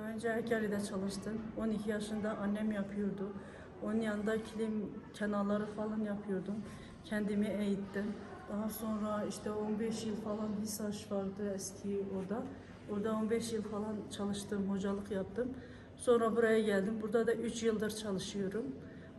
önce Hakkari'de çalıştım. 12 yaşında annem yapıyordu. Onun yanında kilim kenarları falan yapıyordum. Kendimi eğittim. Daha sonra işte 15 yıl falan Hisaş vardı eski orada. Orada 15 yıl falan çalıştım, hocalık yaptım. Sonra buraya geldim. Burada da 3 yıldır çalışıyorum.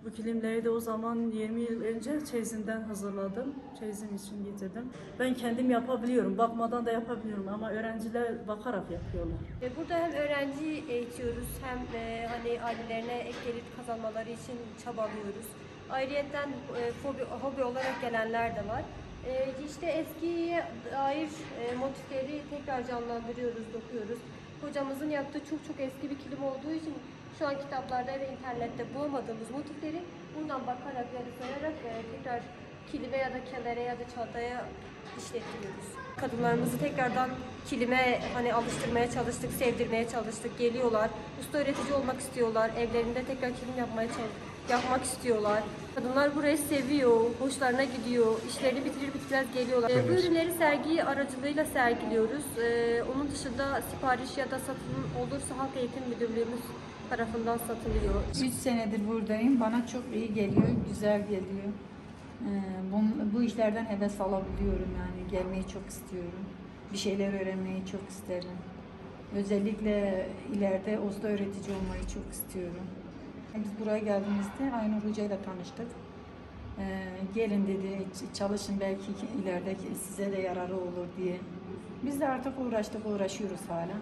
Bu kilimleri de o zaman 20 yıl önce çeyizinden hazırladım. Çeyizim için getirdim. Ben kendim yapabiliyorum. Bakmadan da yapabiliyorum ama öğrenciler bakarak yapıyorlar. E, Burada hem öğrenci eğitiyoruz hem e, hani ailelerine ek gelir kazanmaları için çabalıyoruz. Ayrıyeten e, hobi, hobi olarak gelenler de var. E, işte eskiye dair motifleri tekrar canlandırıyoruz, dokuyoruz. Hocamızın yaptığı çok çok eski bir kilim olduğu için şu an kitaplarda ve internette bulamadığımız motifleri buradan bakarak ya da sayarak e, tekrar kilime ya da kelere ya da çantaya işletiyoruz. Kadınlarımızı tekrardan kilime hani alıştırmaya çalıştık, sevdirmeye çalıştık. Geliyorlar, usta öğretici olmak istiyorlar. Evlerinde tekrar kilim yapmaya çalış- yapmak istiyorlar. Kadınlar burayı seviyor, hoşlarına gidiyor. İşlerini bitirir bitirmez geliyorlar. Ee, bu ürünleri sergi aracılığıyla sergiliyoruz. Ee, onun dışında sipariş ya da satın olursa Halk Eğitim Müdürlüğümüz tarafından satılıyor. 3 senedir buradayım. Bana çok iyi geliyor, güzel geliyor. Ee, bu, bu işlerden heves alabiliyorum yani. Gelmeyi çok istiyorum. Bir şeyler öğrenmeyi çok isterim. Özellikle ileride usta öğretici olmayı çok istiyorum. Biz buraya geldiğimizde Aynur Hoca ile tanıştık. Ee, gelin dedi, çalışın belki ileride size de yararı olur diye. Biz de artık uğraştık, uğraşıyoruz hala.